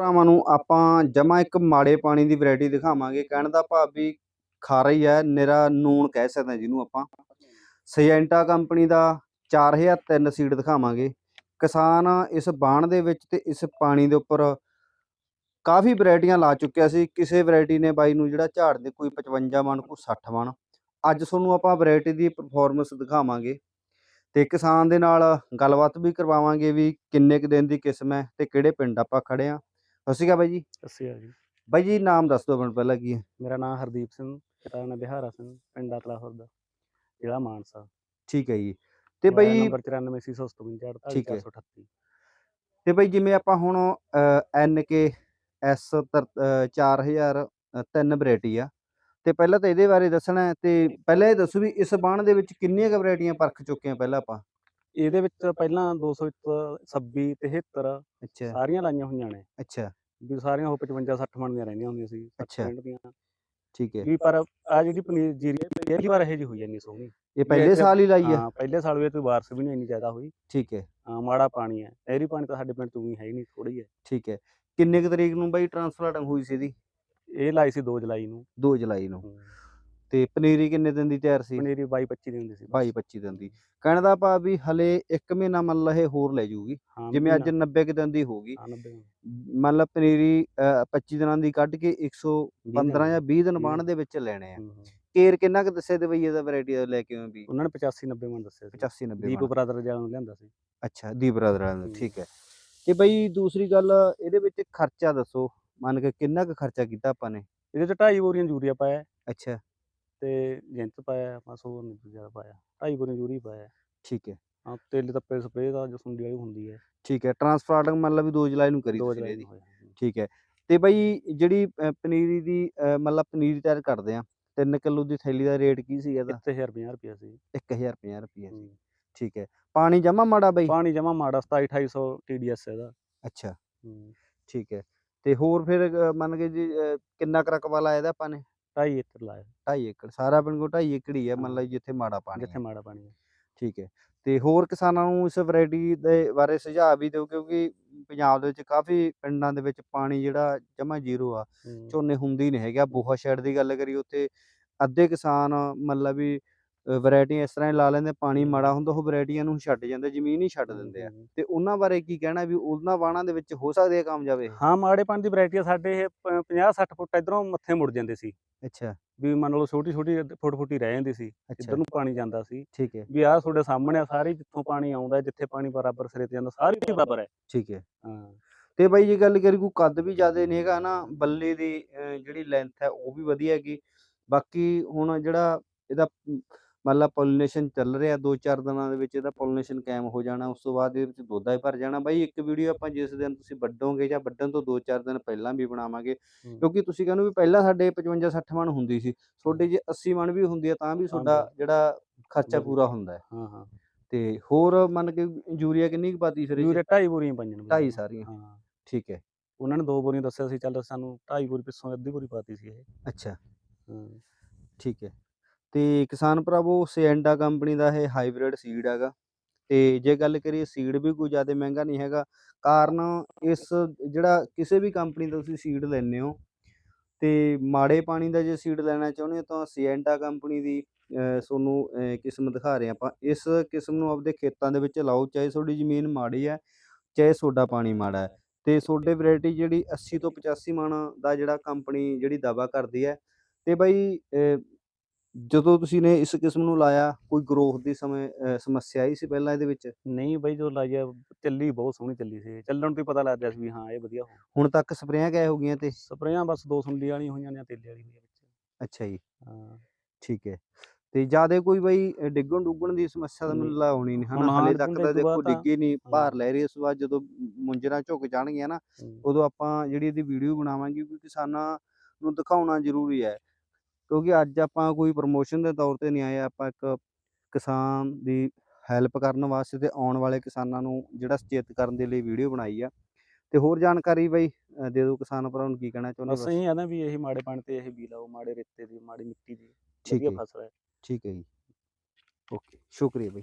ਭਰਾਵਾਂ ਨੂੰ ਆਪਾਂ ਜਮਾ ਇੱਕ ਮਾੜੇ ਪਾਣੀ ਦੀ ਵੈਰਾਈਟੀ ਦਿਖਾਵਾਂਗੇ। ਕਹਿਣ ਦਾ ਭਾਵ ਵੀ ਖਾਰਾ ਹੀ ਹੈ, ਨਿਰਾ ਨੂਣ ਕਹਿ ਸਕਦੇ ਹਾਂ ਜਿਹਨੂੰ ਆਪਾਂ। ਸਿਜੈਂਟਾ ਕੰਪਨੀ ਦਾ 4003 ਸੀਡ ਦਿਖਾਵਾਂਗੇ। ਕਿਸਾਨ ਇਸ ਬਾਣ ਦੇ ਵਿੱਚ ਤੇ ਇਸ ਪਾਣੀ ਦੇ ਉੱਪਰ ਕਾਫੀ ਵੈਰਾਈਟੀਆਂ ਲਾ ਚੁੱਕਿਆ ਸੀ। ਕਿਸੇ ਵੈਰਾਈਟੀ ਨੇ ਬਾਈ ਨੂੰ ਜਿਹੜਾ ਝਾੜ ਦੇ ਕੋਈ 55 ਮਣ ਕੋਈ 60 ਮਣ ਅੱਜ ਤੁਹਾਨੂੰ ਆਪਾਂ ਵੈਰਾਈਟੀ ਦੀ ਪਰਫਾਰਮੈਂਸ ਦਿਖਾਵਾਂਗੇ ਤੇ ਕਿਸਾਨ ਦੇ ਨਾਲ ਗੱਲਬਾਤ ਵੀ ਕਰਵਾਵਾਂਗੇ ਵੀ ਕਿੰਨੇ ਕੁ ਦਿਨ ਦੀ ਕਿਸਮ ਹੈ ਤੇ ਕਿਹੜੇ ਪਿੰਡ ਆਪਾਂ ਖੜੇ ਆ ਸਤਿ ਸ਼੍ਰੀ ਅਕਾਲ ਬਾਈ ਜੀ। ਅੱਛਾ ਜੀ। ਬਾਈ ਜੀ ਨਾਮ ਦੱਸ ਦਿਓ ਮੈਨੂੰ ਪਹਿਲਾਂ ਕੀ ਹੈ? ਮੇਰਾ ਨਾਮ ਹਰਦੀਪ ਸਿੰਘ ਪਿਤਾ ਨਾਮ ਬਿਹਾਰਾ ਸਿੰਘ ਪਿੰਡ ਅਤਲਾਹੁਰ ਦਾ ਜ਼ਿਲ੍ਹਾ ਮਾਨਸਾ। ਠੀਕ ਹੈ ਜੀ। ਤੇ ਬਾਈ ਨੰਬਰ 94 ਠੀਕ ਹੈ। 438 ਤੇ ਬਾਈ ਜਿਵੇਂ ਆਪਾਂ ਹੁਣ ਐਨ ਕੇ ਐਸ 4003 ਵੈਰਾਈਟੀ ਆ। ਤੇ ਪਹਿਲਾਂ ਤਾਂ ਇਹਦੇ ਬਾਰੇ ਦੱਸਣਾ ਤੇ ਪਹਿਲਾਂ ਇਹ ਦੱਸੋ ਵੀ ਇਸ ਬਾਣ ਦੇ ਵਿੱਚ ਕਿੰਨੀਆਂ ਵੈਰਾਈਟੀਆਂ ਪਰਖ ਚੁੱਕੇ ਆ ਪਹਿਲਾਂ ਆਪਾਂ? ਇਹਦੇ ਵਿੱਚ ਪਹਿਲਾਂ 226 73 ਅੱਛਾ। ਸਾਰੀਆਂ ਲਾਈਆਂ ਹੋਈਆਂ ਨੇ। ਅੱਛਾ। ਵੀ ਸਾਰੀਆਂ ਉਹ 55 60 ਮਣ ਦੀਆਂ ਰਹਿੰਦੀਆਂ ਹੁੰਦੀਆਂ ਸੀ ਅੱਛਾ। 60 ਦੀਆਂ। ਠੀਕ ਹੈ। ਵੀ ਪਰ ਆ ਜਿਹੜੀ ਪਨੀਰ ਜੀਰੀ ਪਹਿਲੀ ਵਾਰ ਇਹ ਜੀ ਹੋਈ ਇੰਨੀ ਸੋਹਣੀ। ਇਹ ਪਹਿਲੇ ਸਾਲ ਹੀ ਲਾਈ ਹੈ? ਹਾਂ ਪਹਿਲੇ ਸਾਲ ਵਿੱਚ ਕੋਈ ਬਾਰਿਸ਼ ਵੀ ਨਹੀਂ ਇੰਨੀ ਜ਼ਿਆਦਾ ਹੋਈ। ਠੀਕ ਹੈ। ਹਾਂ ਮਾੜਾ ਪਾਣੀ ਹੈ। ਨਹਿਰੀ ਪਾਣੀ ਤਾਂ ਸਾਡੇ ਪਿੰਡ ਤੋਂ ਵੀ ਹੈ ਹੀ ਨਹੀਂ ਥੋੜੀ ਹੈ। ਠੀਕ ਹੈ। ਕਿੰਨੇ ਕੁ ਤਰੀਕ ਨੂੰ ਬਾਈ ਟ੍ਰਾਂਸਪਲਾਂਟ ਹੋਈ ਸੀ ਇਹਦੀ? ਇਹ ਲਾਈ ਸੀ 2 ਜੁਲਾਈ ਨੂੰ। 2 ਜੁਲਾਈ ਨੂੰ। ਤੇ ਪਨੀਰੀ ਕਿੰਨੇ ਦਿਨ ਦੀ ਤਿਆਰ ਸੀ? ਪਨੀਰੀ 22 25 ਦੀ ਹੁੰਦੀ ਸੀ ਬਸ। 22 25 ਦਿਨ ਦੀ। ਕਹਿਣ ਦਾ ਭਾਵ ਵੀ ਹਲੇ 1 ਮਹੀਨਾ ਮੰਨ ਲਾ ਇਹ ਹੋਰ ਲੈ ਜਾਊਗੀ ਹਾਂ ਜਿਵੇਂ ਅੱਜ ਮਹੀਨਾ- 90 ਕੁ ਦਿਨ ਦੀ ਹੋਊਗੀ ਹਾਂ, 90 ਮੰਨ ਲਾ ਪਨੀਰੀ ਅ, 25 ਦਿਨਾਂ ਦੀ ਕੱਢ ਕੇ 115 ਦਿਨ। ਜਾਂ 20 ਦਿਨ ਬਾਣ ਦਿਨ। ਦੇ ਵਿੱਚ ਲੈਣੇ ਆ। ਕੇਰ ਕਿੰਨਾ ਕੁ ਦੱਸੇ ਤੇ ਬਈ ਇਹਦਾ ਵੈਰਾਈਟੀ ਦਾ ਲੈ ਕੇ ਆਉਂ ਵੀ? ਉਹਨਾਂ ਨੇ 85 90 ਮਣ ਦੱਸਿਆ ਸੀ। 85 90 ਦੀਪ ਬ੍ਰਦਰ ਜਿਹੜਾ ਨੂੰ ਲਿਆਂਦਾ ਸੀ। ਅੱਛਾ ਦੀਪ ਬ੍ਰਦਰ ਦਾ ਹੂੰ। ਠੀਕ ਹੈ। ਤੇ ਬਈ ਦੂਸਰੀ ਗੱਲ ਇਹਦੇ ਵਿੱਚ ਖਰਚਾ ਦੱਸੋ। ਮੰਨ ਕੇ ਕਿੰਨਾ ਕੁ ਖਰਚਾ ਕੀਤਾ ਆਪਾਂ ਨੇ? ਇਹਦੇ ਚ ਢਾਈ ਬੋਰੀਆਂ ਯੂਰੀਆ ਪਾਇਆ। ਅੱਛਾ। ਤੇ ਜਿੰਤ ਪਾਇਆ ਬਸ ਹੋਰ ਨਹੀਂ ਜ਼ਿਆਦਾ ਪਾਇਆ। ਢਾਈ ਬੋਰੀਆਂ ਯੂਰੀ ਪਾਇਆ ਠੀਕ ਹੈ। ਹਾਂ ਤੇਲ ਤੱਪੇ ਸਪਰੇਅ ਦਾ ਜੋ ਸੁੰਡੀ ਵਾਲੀ ਹੁੰਦੀ ਹੈ। ਠੀਕ ਹੈ ਟ੍ਰਾਂਸਪਲਾਂਟਿੰਗ ਮੰਨ ਲਾ ਵੀ 2 ਜੁਲਾਈ ਨੂੰ ਕਰੀ ਦੋ ਤੁਸੀਂ ਇਹਦੀ। ਠੀਕ ਹੈ ਤੇ ਬਈ ਜਿਹੜੀ ਪਨੀਰੀ ਦੀ ਮਤਲਬ ਪਨੀਰ ਤਿਆਰ ਕਰਦੇ ਆ 3 ਕਿਲੋ ਦੀ ਥੈਲੀ ਦਾ ਰੇਟ ਕੀ ਸੀ ਇਹਦਾ? ਇੱਥੇ 1050 ਰੁਪਿਆ ਸੀ। 1050 ਰੁਪਏ ਹੂੰ। ਠੀਕ ਹੈ ਪਾਣੀ ਜਮਾ ਮਾੜਾ ਬਈ? ਪਾਣੀ ਜਮਾ ਮਾੜਾ 27 2800 TDS ਇਹਦਾ। ਅੱਛਾ। ਠੀਕ ਹੈ ਤੇ ਹੋਰ ਫਿਰ ਮੰਨ ਕੇ ਜੀ ਕਿੰਨਾ ਕੁ ਰਕਬਾ ਲਾਇਆ ਇਹਦਾ ਆਪਾਂ ਨੇ? ਢਾਈ ਏਕੜ ਲਾਇਆ 2.5 ਏਕੜ ਸਾਰਾ ਪਿੰਡ ਕੋ 2.5 ਏਕੜ ਹੀ ਹੈ ਮੰਨ। ਲਓ ਜਿੱਥੇ ਮਾੜਾ ਪਾਣੀ ਜਿੱਥੇ ਮਾੜਾ ਪਾਣੀ ਹੈ ਠੀਕ ਹੈ ਤੇ ਹੋਰ ਕਿਸਾਨਾਂ ਨੂੰ ਇਸ ਵੈਰਾਈਟੀ ਦੇ ਬਾਰੇ ਸੁਝਾਅ ਵੀ ਦਿਓ ਕਿਉਂਕਿ ਪੰਜਾਬ ਦੇ ਵਿੱਚ ਕਾਫੀ ਪਿੰਡਾਂ ਦੇ ਵਿੱਚ ਪਾਣੀ ਜਿਹੜਾ ਜਮਾ ਜ਼ੀਰੋ ਆ। ਝੋਨੇ ਹੁੰਦੇ ਨਹੀਂ ਹੈਗਾ ਬੋਹਾ ਸ਼ੈਡ ਦੀ ਗੱਲ ਕਰੀ ਉੱਥੇ ਅੱਧੇ ਕਿਸਾਨ ਮਤਲਬ ਵੀ ਵੈਰਾਈਟੀਆਂ ਇਸ ਤਰ੍ਹਾਂ ਹੀ ਲਾ ਲੈਂਦੇ ਪਾਣੀ ਮਾੜਾ ਹੁੰਦਾ ਉਹ ਵੈਰਾਈਟੀਆਂ ਨੂੰ ਛੱਡ ਜਾਂਦੇ ਜ਼ਮੀਨ ਹੀ ਛੱਡ ਹੂੰ, ਦਿੰਦੇ ਆ। ਹੂੰ। ਤੇ ਉਹਨਾਂ ਬਾਰੇ ਕੀ ਕਹਿਣਾ ਵੀ ਉਹਨਾਂ ਬਾਣਾਂ ਦੇ ਵਿੱਚ ਹੋ ਸਕਦੇ ਆ ਕਾਮਯਾਬ? ਇਹ ਹਾਂ ਮਾੜੇ ਪਾਣੀ ਦੀ ਵੈਰਾਈਟੀ ਸਾਡੇ ਇਹ 50 60 ਫੁੱਟ ਇਧਰੋਂ ਮੱਥੇ ਮੁੜ ਜਾਂਦੇ ਸੀ। ਅੱਛਾ। ਵੀ ਮੰਨ ਲਓ ਛੋਟੀ ਛੋਟੀ ਫੁੱਟ ਫੁੱਟੀ ਰਹਿ ਜਾਂਦੀ ਸੀ ਇੱਧਰ ਨੂੰ ਪਾਣੀ ਜਾਂਦਾ ਸੀ। ਠੀਕ ਹੈ। ਵੀ ਆਹ ਤੁਹਾਡੇ ਸਾਹਮਣੇ ਆ ਸਾਰੀ ਜਿੱਥੋਂ ਪਾਣੀ ਆਉਂਦਾ ਜਿੱਥੇ ਪਾਣੀ ਬਰਾਬਰ ਸਿਰੇ ਤੇ ਜਾਂਦਾ ਸਾਰੀ ਹੀ ਬਰਾਬਰ ਹੈ। ਠੀਕ ਹੈ। ਹਾਂ। ਤੇ ਬਾਈ ਜੇ ਗੱਲ ਕਰੀ ਕੋਈ ਕੱਦ ਵੀ ਜ਼ਿਆਦਾ ਨਹੀਂ ਹੈਗਾ ਨਾ ਬੱਲੇ ਦੀ ਜਿਹੜੀ ਲੈਂਥ ਹੈ ਉਹ ਵੀ ਵਧੀਆ ਹੈਗੀ। ਬਾਕੀ ਹੁਣ ਜਿਹੜਾ ਇਹਦਾ ਮੰਨ ਲਾ ਪੋਲੀਨੇਸ਼ਨ ਚੱਲ ਰਿਹਾ ਦੋ ਚਾਰ ਦਿਨਾਂ ਦੇ ਵਿੱਚ ਇਹਦਾ ਪੋਲੀਨੇਸ਼ਨ ਕਾਇਮ ਹੋ ਜਾਣਾ ਉਸ ਤੋਂ ਬਾਅਦ ਇਹਦੇ ਵਿੱਚ ਦੋਦਾ ਹੀ ਭਰ ਜਾਣਾ ਬਾਈ ਇੱਕ ਵੀਡੀਓ ਆਪਾਂ ਜਿਸ ਦਿਨ ਤੁਸੀਂ ਵੱਡੋਗੇ ਜਾਂ ਵੱਢਣ ਤੋਂ ਦੋ ਚਾਰ ਦਿਨ ਪਹਿਲਾਂ ਵੀ ਬਣਾਵਾਂਗੇ। ਕਿਉਂਕਿ ਤੁਸੀਂ ਕਹਿੰਦੇ ਵੀ ਪਹਿਲਾਂ ਸਾਡੇ 55 60 ਮਣ ਹੁੰਦੀ ਸੀ ਤੁਹਾਡੇ ਜੇ 80 ਮਣ ਵੀ ਹੁੰਦੀ ਹੈ ਤਾਂ ਵੀ ਤੁਹਾਡਾ। ਜਿਹੜਾ ਖਰਚਾ। ਪੂਰਾ ਹੁੰਦਾ ਹੈ ਹਾਂ ਹਾਂ ਤੇ ਹੋਰ ਮੰਨ ਕੇ ਯੂਰੀਆ ਕਿੰਨੀ ਕੁ ਪਾਤੀ ਫਿਰ? ਯੂਰੀਆ ਢਾਈ ਬੋਰੀਆਂ ਪਾਈਆਂ ਨੇ ਢਾਈ ਵੀਰੇ। ਸਾਰੀਆਂ ਹਾਂ ਠੀਕ ਹੈ ਉਹਨਾਂ ਨੇ ਦੋ ਬੋਰੀਆਂ ਦੱਸਿਆ ਸੀ ਚੱਲ ਸਾਨੂੰ ਢਾਈ ਬੋਰੀ ਪਿੱਛੋਂ ਅੱਧੀ ਬੋਰੀ ਪਾਤੀ ਸੀ ਇਹ ਅੱਛਾ ਹਾਂ ਠੀਕ ਹੈ ਤੇ ਕਿਸਾਨ ਭਰਾਵੋ ਸਿਐਂਡਾ ਕੰਪਨੀ ਦਾ ਇਹ ਹਾਈਬ੍ਰਿਡ ਸੀਡ ਹੈਗਾ ਤੇ ਜੇ ਗੱਲ ਕਰੀਏ ਸੀਡ ਵੀ ਕੋਈ ਜ਼ਿਆਦਾ ਮਹਿੰਗਾ ਨਹੀਂ ਹੈਗਾ, ਕਾਰਨ ਇਸ ਜਿਹੜਾ ਕਿਸੇ ਵੀ ਕੰਪਨੀ ਦਾ ਤੁਸੀਂ ਸੀਡ ਲੈਂਦੇ ਹੋ ਤੇ ਮਾੜੇ ਪਾਣੀ ਦਾ ਜੇ ਸੀਡ ਲੈਣਾ ਚਾਹੁੰਦੇ ਹੋ ਤਾਂ ਸਿਐਂਡਾ ਕੰਪਨੀ ਦੀ ਤੁਹਾਨੂੰ ਕਿਸਮ ਦਿਖਾ ਰਹੇ ਹਾਂ ਆਪਾਂ। ਇਸ ਕਿਸਮ ਨੂੰ ਆਪਦੇ ਖੇਤਾਂ ਦੇ ਵਿੱਚ ਲਾਓ, ਚਾਹੇ ਤੁਹਾਡੀ ਜ਼ਮੀਨ ਮਾੜੀ ਹੈ, ਚਾਹੇ ਤੁਹਾਡਾ ਪਾਣੀ ਮਾੜਾ ਹੈ। ਤੇ ਤੁਹਾਡੇ ਵੈਰਾਈਟੀ ਜਿਹੜੀ 80 ਤੋਂ 85 ਮਣ ਦਾ ਜਿਹੜਾ ਕੰਪਨੀ ਜਿਹੜੀ ਦਾਵਾ ਕਰਦੀ ਹੈ, ਤੇ ਬਾਈ ਜਦੋਂ ਤੁਸੀਂ ਨੇ ਇਸ ਕਿਸਮ ਨੂੰ ਲਾਇਆ ਕੋਈ ਗਰੋਥ ਦੀ ਸਮੇਂ ਅਹ, ਸਮੱਸਿਆ ਆਈ ਸੀ ਪਹਿਲਾਂ ਇਹਦੇ ਵਿੱਚ? ਨਹੀਂ ਬਈ ਜਦੋਂ ਲਾਈਆ ਚੱਲੀ ਬਹੁਤ ਸੋਹਣੀ ਚੱਲੀ ਸੀ। ਚੱਲਣ ਤੋਂ ਹੀ ਪਤਾ ਲੱਗਦਾ ਸੀ ਵੀ ਹਾਂ ਇਹ ਵਧੀਆ ਹੋ ਹੁਣ ਤੱਕ ਸਪਰੇਆਂ ਕਿਹ ਹੋ ਗਈਆਂ ਤੇ? ਸਪਰੇਆਂ ਬਸ ਦੋ ਸੁੰਡੀ ਵਾਲੀਆਂ ਹੋਈਆਂ ਨੇ ਤੇਲੇ ਵਾਲੀ ਆ ਵਿੱਚ। ਅੱਛਾ ਜੀ। ਹਾਂ। ਠੀਕ ਹੈ। ਤੇ ਜ਼ਿਆਦਾ ਕੋਈ ਬਾਈ ਡਿੱਗਣ ਡੁੱਗਣ ਦੀ ਸਮੱਸਿਆ ਤਾਂ ਮੈਨੂੰ ਨਹੀਂ। ਹੋਣੀ ਨਹੀਂ ਹਨਾ? ਹਲੇ ਤੱਕ ਡਿੱਗਣ ਤਾਂ ਦੇਖੋ ਬਾਅਦ ਤਾਂ- ਡਿੱਗੀ ਨਹੀਂ ਭਾਰ। ਲੈ ਰਹੀ ਇਸ ਵਾਰ ਜਦੋਂ ਮੁੰਜਰਾ ਝੁਕ ਜਾਣਗੀਆਂ ਨਾ। ਉਦੋਂ ਆਪਾਂ ਜਿਹੜੀ ਇਹਦੀ ਵੀਡੀਓ ਬਣਾਵਾਂਗੇ ਕਿਉਂਕਿ ਕਿਸਾਨਾਂ ਨੂੰ ਦਿਖਾਉਣਾ ਜ਼ਰੂਰੀ ਹੈ। ਕਿਉਂਕਿ ਅੱਜ ਆਪਾਂ ਕੋਈ ਪ੍ਰਮੋਸ਼ਨ ਦੇ ਤੌਰ ਤੇ ਨਹੀਂ ਆਏ ਆਪਾਂ ਇੱਕ ਕਿਸਾਨ ਦੀ ਹੈਲਪ ਕਰਨ ਵਾਸਤੇ ਤੇ ਆਉਣ ਵਾਲੇ ਕਿਸਾਨਾਂ ਨੂੰ ਜਿਹੜਾ ਸੁਚੇਤ ਕਰਨ ਦੇ ਲਈ ਵੀਡੀਓ ਬਣਾਈ ਆ। ਤੇ ਹੋਰ ਜਾਣਕਾਰੀ ਬਈ ਦੇ ਦਿਓ ਕਿਸਾਨ ਭਰਾਵਾਂ ਨੂੰ ਕੀ ਕਹਿਣਾ ਚਾਹੁੰਦੇ ਬਸ ਇਹ ਆ ਨਾ ਵੀ ਇਹ ਮਾੜੇ ਪਾਣੀ ਤੇ ਇਹ ਬੀ ਲਾਓ ਮਾੜੇ ਰੇਤੇ ਦੀ ਮਾੜੀ ਮਿੱਟੀ ਦੀ ਠੀਕ ਹੈ ਫਸਲ ਹੈ। ਠੀਕ ਹੈ ਜੀ। ਓਕੇ ਸ਼ੁਕਰੀਆ ਬਈ।